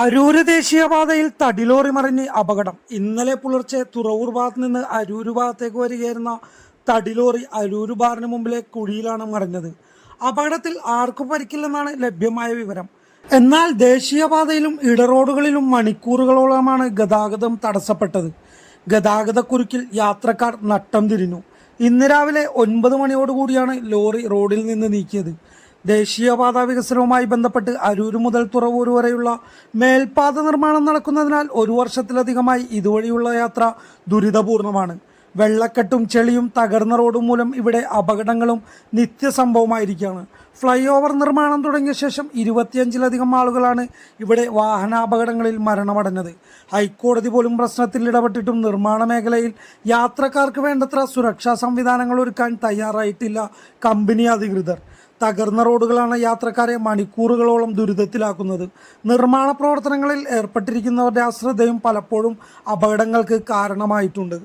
അരൂര് ദേശീയപാതയിൽ തടിലോറി മറിഞ്ഞ് അപകടം. ഇന്നലെ പുലർച്ചെ തുറവൂർ ഭാഗത്ത് നിന്ന് അരൂര് ഭാഗത്തേക്ക് വരികയായിരുന്ന തടിലോറി അരൂര് ബാറിന് മുമ്പിലെ കുഴിയിലാണ് മറിഞ്ഞത്. അപകടത്തിൽ ആർക്കും പരിക്കില്ലെന്നാണ് ലഭ്യമായ വിവരം. എന്നാൽ ദേശീയപാതയിലും ഇടറോഡുകളിലും മണിക്കൂറുകളോളമാണ് ഗതാഗതം തടസ്സപ്പെട്ടത്. ഗതാഗതക്കുരുക്കിൽ യാത്രക്കാർ നട്ടം തിരിഞ്ഞു. ഇന്ന് രാവിലെ ഒൻപത് മണിയോടുകൂടിയാണ് ലോറി റോഡിൽ നിന്ന് നീക്കിയത്. ദേശീയപാത വികസനവുമായി ബന്ധപ്പെട്ട് അരൂര് മുതൽ തുറവൂർ വരെയുള്ള മേൽപാത നിർമ്മാണം നടക്കുന്നതിനാൽ ഒരു വർഷത്തിലധികമായി ഇതുവഴിയുള്ള യാത്ര ദുരിതപൂർണമാണ്. വെള്ളക്കെട്ടും ചെളിയും തകർന്ന റോഡും മൂലം ഇവിടെ അപകടങ്ങളും നിത്യസംഭവമായിരിക്കുകയാണ്. ഫ്ലൈ ഓവർ നിർമ്മാണം തുടങ്ങിയ ശേഷം ഇരുപത്തിയഞ്ചിലധികം ആളുകളാണ് ഇവിടെ വാഹനാപകടങ്ങളിൽ മരണമടഞ്ഞത്. ഹൈക്കോടതി പോലും പ്രശ്നത്തിൽ ഇടപെട്ടിട്ടും നിർമ്മാണ മേഖലയിൽ യാത്രക്കാർക്ക് വേണ്ടത്ര സുരക്ഷാ സംവിധാനങ്ങൾ ഒരുക്കാൻ തയ്യാറായിട്ടില്ല കമ്പനി അധികൃതർ. തകർന്ന റോഡുകളാണ് യാത്രക്കാരെ മണിക്കൂറുകളോളം ദുരിതത്തിലാക്കുന്നത്. നിർമ്മാണ പ്രവർത്തനങ്ങളിൽ ഏർപ്പെട്ടിരിക്കുന്നവരുടെ അശ്രദ്ധയും പലപ്പോഴും അപകടങ്ങൾക്ക് കാരണമായിട്ടുണ്ട്.